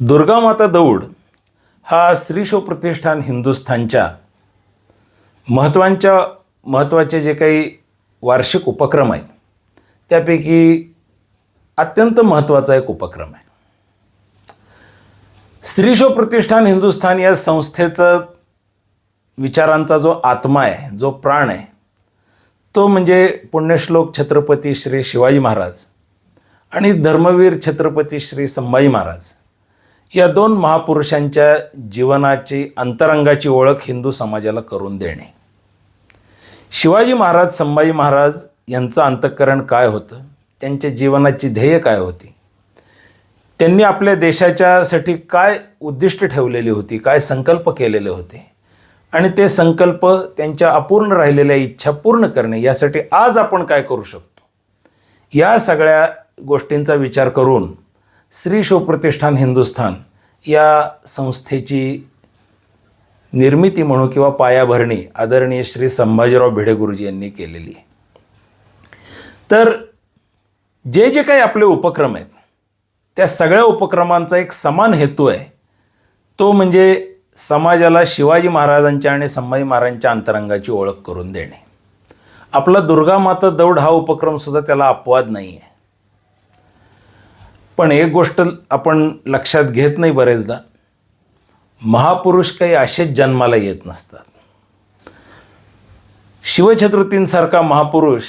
दुर्गामाता दौड हा स्त्रीशो प्रतिष्ठान हिंदुस्थानच्या महत्त्वांच्या महत्त्वाचे जे काही वार्षिक उपक्रम आहेत त्यापैकी अत्यंत महत्त्वाचा एक उपक्रम आहे. स्त्रीशो प्रतिष्ठान हिंदुस्थान या संस्थेचं विचारांचा जो आत्मा आहे जो प्राण आहे तो म्हणजे पुण्यश्लोक छत्रपती श्री शिवाजी महाराज आणि धर्मवीर छत्रपती श्री संभाजी महाराज. या दोन महापुरुषांच्या जीवनाची अंतरंगाची ओळख हिंदू समाजाला करून देणे. शिवाजी महाराज संभाजी महाराज यांचं अंतःकरण काय होतं? त्यांच्या जीवनाची ध्येय काय होती? त्यांनी आपल्या देशाच्यासाठी काय उद्दिष्ट ठेवलेली होती? काय संकल्प केलेले होते? आणि ते संकल्प त्यांच्या अपूर्ण राहिलेल्या इच्छा पूर्ण करणे यासाठी आज आपण काय करू शकतो? या सगळ्या गोष्टींचा विचार करून श्री शिवप्रतिष्ठान हिंदुस्थान या संस्थेची निर्मिती म्हणू किंवा पायाभरणी आदरणीय श्री संभाजीराव भिडे गुरुजी यांनी केलेली. तर जे जे काही आपले उपक्रम आहेत त्या सगळ्या उपक्रमांचा एक समान हेतू आहे. तो म्हणजे समाजाला शिवाजी महाराजांच्या आणि संभाजी महाराजांच्या अंतरंगाची ओळख करून देणे. आपला दुर्गा माता दौड हा उपक्रमसुद्धा त्याला अपवाद नाही आहे पण एक गोष्ट आपण लक्षात घेत नाही बरेचदा. महापुरुष काही असेच जन्माला येत नसतात. शिवछत्रपतींसारखा महापुरुष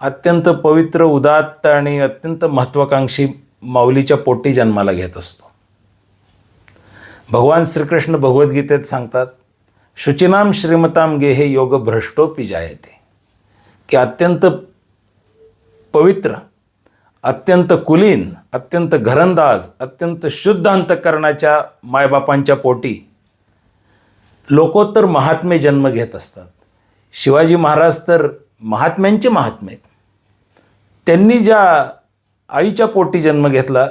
अत्यंत पवित्र उदात्त आणि अत्यंत महत्त्वाकांक्षी माऊलीच्या पोटी जन्माला घेत असतो. भगवान श्रीकृष्ण भगवद्गीतेत सांगतात शुचिनाम श्रीमताम गेहे योग भ्रष्टोपी जायते. की अत्यंत पवित्र अत्यंत कुलीन अत्यंत घरंदाज अत्यंत शुद्ध अंतकरणाच्या मायबापांच्या पोटी. लोकोत्तर महात्मे जन्म घेत असतात. शिवाजी महाराज तर महात्म्यांचे महात्मे आहेत. त्यांनी ज्या आईच्या पोटी जन्म घेतला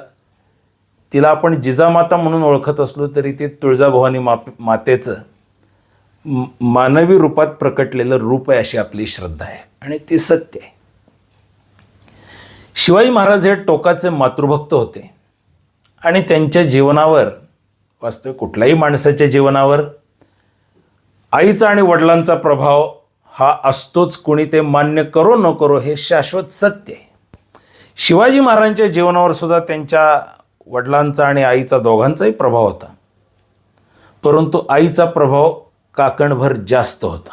तिला आपण जिजामाता म्हणून ओळखत असलो तरी ते तुळजाभवानी मा मातेचं मानवी रूपात प्रकटलेलं रूप आहे अशी आपली श्रद्धा आहे. आणि ती सत्य आहे. शिवाजी महाराज हे टोकाचे मातृभक्त होते. आणि त्यांच्या जीवनावर वास्तव कुठल्याही माणसाच्या जीवनावर आईचा आणि वडिलांचा प्रभाव हा असतोच. कोणी ते मान्य करो न करो हे शाश्वत सत्य आहे. शिवाजी महाराजांच्या जीवनावर सुद्धा त्यांच्या वडिलांचा आणि आईचा दोघांचाही प्रभाव होता. परंतु आईचा प्रभाव काकणभर जास्त होता.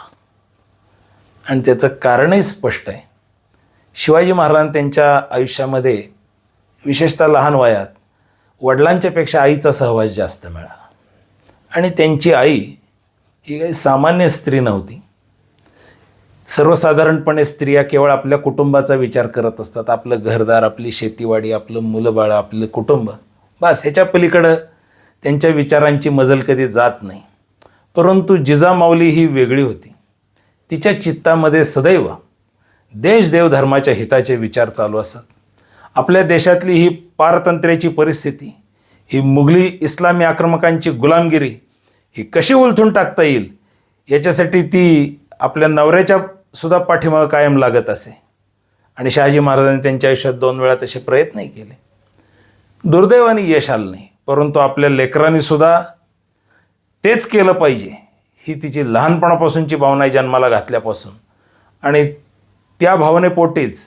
आणि त्याचं कारणही स्पष्ट आहे. शिवाजी महाराज त्यांच्या आयुष्यामध्ये विशेषतः लहान वयात वडिलांच्यापेक्षा आईचा सहवास जास्त मिळाला. आणि त्यांची आई ही काही सामान्य स्त्री नव्हती. सर्वसाधारणपणे स्त्रिया केवळ आपल्या कुटुंबाचा विचार करत असतात. आपलं घरदार आपली शेतीवाडी आपलं मुलंबाळ आपलं कुटुंब. बस ह्याच्या पलीकडं त्यांच्या विचारांची मजल कधी जात नाही. परंतु जिजामाऊली ही वेगळी होती. तिच्या चित्तामध्ये सदैव देशदेव धर्माच्या हिताचे विचार चालू असत. आपल्या देशातली ही पारतंत्र्याची परिस्थिती ही मुघली इस्लामी आक्रमकांची गुलामगिरी ही कशी उलथून टाकता येईल याच्यासाठी ती आपल्या नवऱ्याच्या सुद्धा पाठीमागं कायम लागत असे. आणि शहाजी महाराजांनी त्यांच्या आयुष्यात दोन वेळा तसे प्रयत्नही केले. दुर्दैवाने यश आलं नाही परंतु आपल्या लेकरांनी सुद्धा तेच केलं पाहिजे ही तिची लहानपणापासूनची भावना जन्माला घातल्यापासून. आणि त्या भावनेपोटीच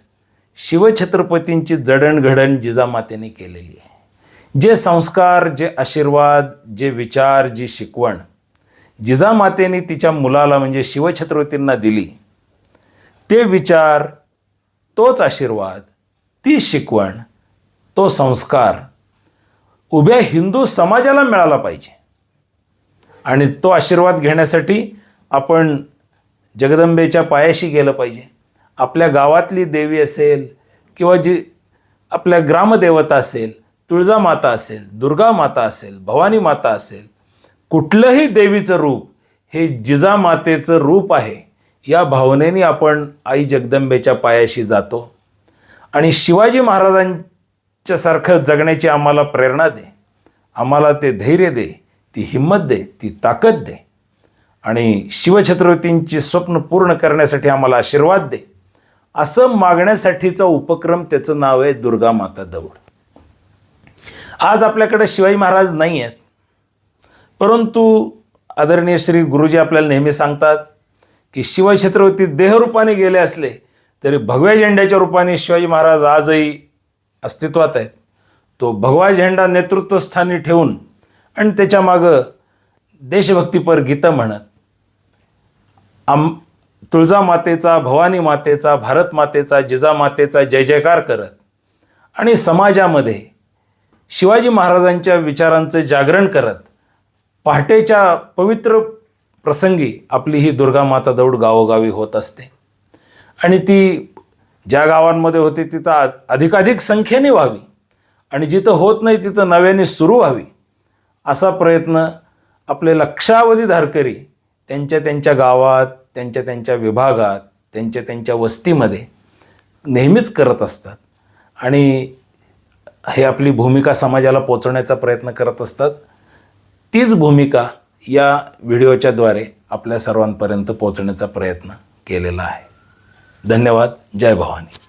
शिवछत्रपतींची जडणघडण जिजामातेने केलेली आहे. जे संस्कार जे आशीर्वाद जे विचार जी शिकवण जिजामातेने तिच्या मुलाला म्हणजे शिवछत्रपतींना दिली ते विचार तोच आशीर्वाद ती शिकवण तो संस्कार उभ्या हिंदू समाजाला मिळाला पाहिजे. आणि तो आशीर्वाद घेण्यासाठी आपण जगदंबेच्या पायाशी गेलं पाहिजे. आपल्या गावातली देवी असेल किंवा जी आपल्या ग्रामदेवता असेल तुळजामाता असेल दुर्गा माता असेल भवानी माता असेल कुठलंही देवीचं रूप हे जिजामातेचं रूप आहे या भावनेने आपण आई जगदंबेच्या पायाशी जातो. आणि शिवाजी महाराजांच्यासारखं जगण्याची आम्हाला प्रेरणा दे. आम्हाला ते धैर्य दे ती हिंमत दे ती ताकद दे. आणि शिवछत्रपतींची स्वप्न पूर्ण करण्यासाठी आम्हाला आशीर्वाद दे. असं मागण्यासाठीचा उपक्रम त्याचं नाव आहे दुर्गा माता दौड. आज आपल्याकडे शिवाजी महाराज नाही आहेत परंतु आदरणीय श्री गुरुजी आपल्याला नेहमी सांगतात की शिवछत्रपती देहरूपाने गेले असले तरी भगव्या झेंड्याच्या रूपाने शिवाजी महाराज आजही अस्तित्वात आहेत. तो भगवा झेंडा नेतृत्वस्थानी ठेवून आणि त्याच्यामागं देशभक्तीपर गीतं म्हणत. आम तुळजामातेचा भवानी मातेचा भारत मातेचा जिजामातेचा जय जयकार करत आणि समाजामध्ये शिवाजी महाराजांच्या विचारांचं जागरण करत पहाटेच्या पवित्र प्रसंगी आपली ही दुर्गा माता दौड गावोगावी होत असते. आणि ती ज्या गावांमध्ये होते तिथं आ- अधिकाधिक संख्येने व्हावी. आणि जिथं होत नाही तिथं नव्याने सुरू व्हावी असा प्रयत्न आपले लक्षावधी धारकरी त्यांच्या त्यांच्या गावात त्यांच्या त्यांच्या विभागात त्यांच्या त्यांच्या वस्तीमध्ये नेहमीच करत असतात. आणि हे आपली भूमिका समाजाला पोचवण्याचा प्रयत्न करत असतात. तीच भूमिका या व्हिडिओच्याद्वारे आपल्या सर्वांपर्यंत पोचण्याचा प्रयत्न केलेला आहे. धन्यवाद. जय भवानी.